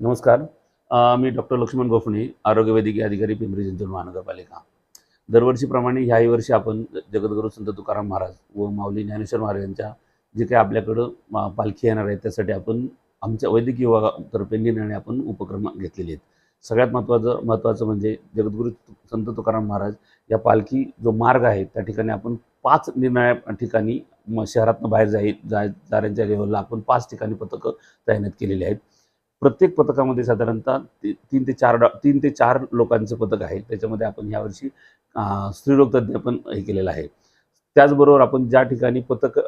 नमस्कार मी डॉक्टर लक्ष्मण गोफणे आरोग्य वैद्यकीय अधिकारी पिंपरी चिंचवड महानगरपालिका दरवर्षीप्रमाणे ह्याही वर्षी आपण जगद्गुरू संत तुकाराम महाराज व माऊली ज्ञानेश्वर महाराज यांच्या जे काही आपल्याकडं पालखी येणार आहे त्यासाठी आपण आमच्या वैद्यकीय विभागातर्फे निर्णय आपण उपक्रम घेतलेले आहेत सगळ्यात महत्त्वाचं महत्त्वाचं म्हणजे जगद्गुरू संत तुकाराम महाराज या पालखी जो मार्ग आहे त्या ठिकाणी आपण पाच निर्णया ठिकाणी शहरातनं बाहेर जाई जाय जाण्याच्या लेवलला आपण पाच ठिकाणी पथकं तैनात केलेली आहेत प्रत्येक पथकामध्ये साधारणतः ती- तीन ते चार डॉ तीन ते चार लोकांचं पथक आहे. त्याच्यामध्ये आपण यावर्षी स्त्रीरोग तज्ज्ञ पण हे केलेलं आहे. त्याचबरोबर आपण ज्या ठिकाणी पथक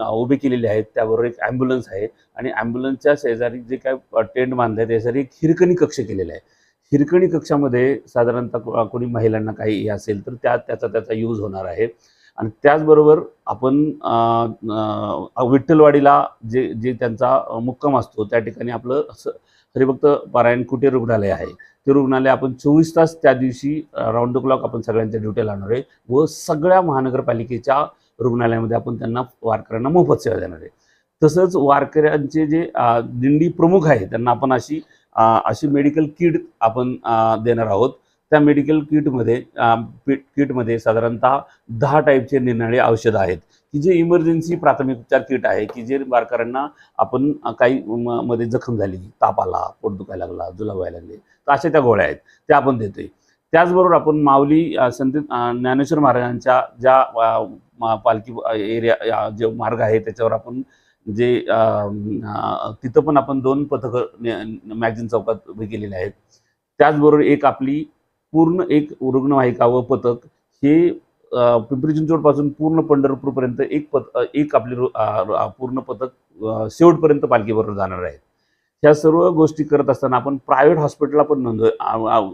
उभे केलेले आहेत त्याबरोबर एक ॲम्ब्युलन्स आहे आणि ॲम्ब्युलन्सच्या शेजारी जे काय टेंट बांधले आहे त्यासाठी एक हिरकणी कक्ष केलेला आहे. हिरकणी कक्षामध्ये साधारणतः कोणी महिलांना काही हे असेल तर त्या त्याचा त्याचा यूज होणार आहे. आणि त्याचबरोबर आपण विठ्ठलवाडीला जे जे त्यांचा मुक्काम असतो त्या ठिकाणी आपलं हरिभक्त पारायण कुटीर रुग्णालय आहे. ते रुग्णालय आपण चोवीस तास त्या दिवशी राऊंड द क्लॉक आपण सगळ्यांच्या ड्युट्या लावणार आहे व सगळ्या महानगरपालिकेच्या रुग्णालयामध्ये आपण त्यांना वारकऱ्यांना मोफत सेवा देणार आहे. तसंच वारकऱ्यांचे जे दिंडी प्रमुख आहे त्यांना आपण अशी अशी मेडिकल किट आपण देणार आहोत. त्या मेडिकल किटमध्ये पीट- किटमध्ये साधारणतः दहा टाईपचे निरनिराळे औषधं आहेत. की जे इमर्जन्सी प्राथमिक उपचार किट आहे की जे वारकऱ्यांना आपण काही मध्ये जखम झाली ताप आला पोट दुखायला लागला जुलाब व्हायला लागले तर अशा त्या गोळ्या आहेत त्या आपण देतोय. त्याचबरोबर आपण माऊली संत ज्ञानेश्वर महाराजांच्या ज्या पालखी एरिया जे मार्ग आहे त्याच्यावर आपण जे तिथं पण आपण दोन पथकं मॅगझिन चौकात उभे केलेले आहेत. त्याचबरोबर एक आपली पूर्ण एक रुग्णवाहिका व पथक हे पिंपरी चिंचवडपासून पूर्ण पंढरपूरपर्यंत एक पथ एक आपली रु- पूर्ण पथक शेवटपर्यंत पालखीबरोबर जाणार आहेत. ह्या सर्व गोष्टी करत असताना आपण प्रायव्हेट हॉस्पिटलला पण नोंद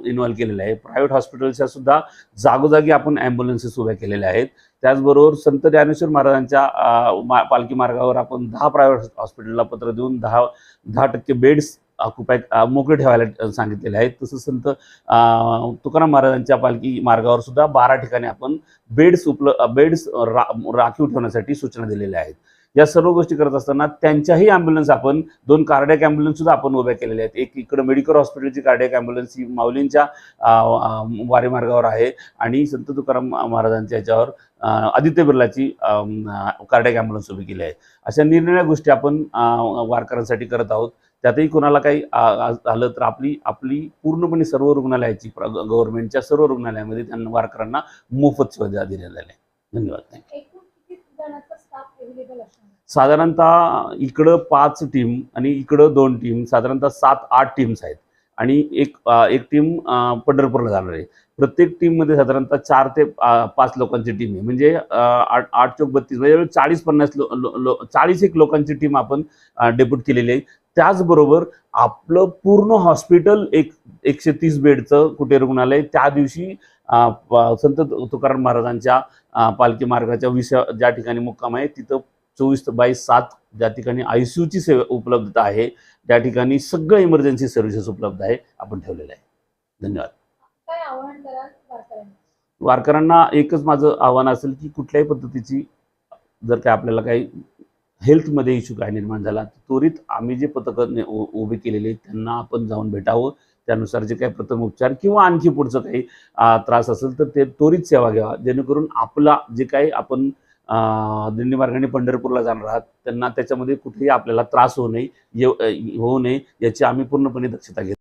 इन्व्हॉल्व केलेलं आहे. प्रायव्हेट हॉस्पिटलच्या सुद्धा जागोजागी आपण ॲम्ब्युलन्सेस उभ्या केलेल्या आहेत. त्याचबरोबर संत ज्ञानेश्वर महाराजांच्या पालखी मार्गावर आपण दहा प्रायव्हेट हॉस्पिटलला पत्र देऊन दहा दहा टक्के बेड्स ऑक्युपाय मोकळे ठेवायला सांगितलेले आहेत. तसंच संत तुकाराम महाराजांच्या पालखी मार्गावर सुद्धा बारा ठिकाणी आपण बेड्स उपल बेड्स रा राखीव ठेवण्यासाठी सूचना दिलेल्या आहेत. या सर्व गोष्टी करत असताना त्यांच्याही ॲम्ब्युलन्स आपण दोन कार्डियक ॲम्ब्युलन्स सुद्धा आपण उभ्या केलेल्या आहेत. एक इकडं मेडिकल हॉस्पिटलची कार्डियक ॲम्ब्युलन्स ही माऊलींच्या अ, वारी मार्गावर आहे आणि संत तुकाराम महाराजांच्या याच्यावर आदित्य बिर्लाची कार्डियक ॲम्ब्युलन्स उभी केली आहे. अशा निरनिराळ्या गोष्टी आपण वारकऱ्यांसाठी करत आहोत. त्यातही कोणाला काही झालं तर आपली आपली पूर्णपणे सर्व रुग्णालयाची गव्हर्नमेंटच्या सर्व रुग्णालयामध्ये त्यांना वारकऱ्यांना मोफत सेवा द्या- देण्यात आल्या आहे धन्यवाद साधारणतः इकडं पाच टीम आणि इकडं दोन टीम साधारणतः सात आठ टीम्स आहेत. आणि एक एक टीम पंढरपूरला जाणार आहे. प्रत्येक टीममध्ये साधारणतः चार ते पाच लोकांची टीम आहे. म्हणजे आठ आठ चौक बत्तीस म्हणजे चाळीस पन्नास लो, लो, लो चाळीस एक लोकांची टीम आपण डेप्यूट केलेली आहे. त्याचबरोबर आपलं पूर्ण हॉस्पिटल एक एकशे तीस बेडचं कुठे रुग्णालय त्या दिवशी संत तुकाराम महाराजांच्या पालखी मार्गाच्या विषय ज्या ठिकाणी मुक्काम आहे तिथं चोवीस बाय सात ज्या ठिकाणी आय सी यूची सेवा उपलब्धता आहे त्या ठिकाणी सगळं इमर्जन्सी सर्व्हिसेस उपलब्ध आहे आपण ठेवलेलं आहे. धन्यवाद. वारकऱ्यांना एकच माझं आव्हान असेल की कुठल्याही पद्धतीची जर काय आपल्याला काही हेल्थमध्ये इश्यू काय निर्माण झाला तर त्वरित आम्ही जे पथकं उ- उभे केलेले आहेत त्यांना आपण जाऊन भेटावं. त्यानुसार जे काही प्रथम उपचार किंवा आणखी पुढचं काही त्रास असेल तर ते त्वरित सेवा घ्यावा. जेणेकरून आपला जे काही आपण दिंडी मार्गाने पंढरपूरला जाणार आहात त्यांना त्याच्यामध्ये कुठेही आपल्याला त्रास होऊ नये येऊ होऊ नये याची आम्ही पूर्णपणे दक्षता घेतो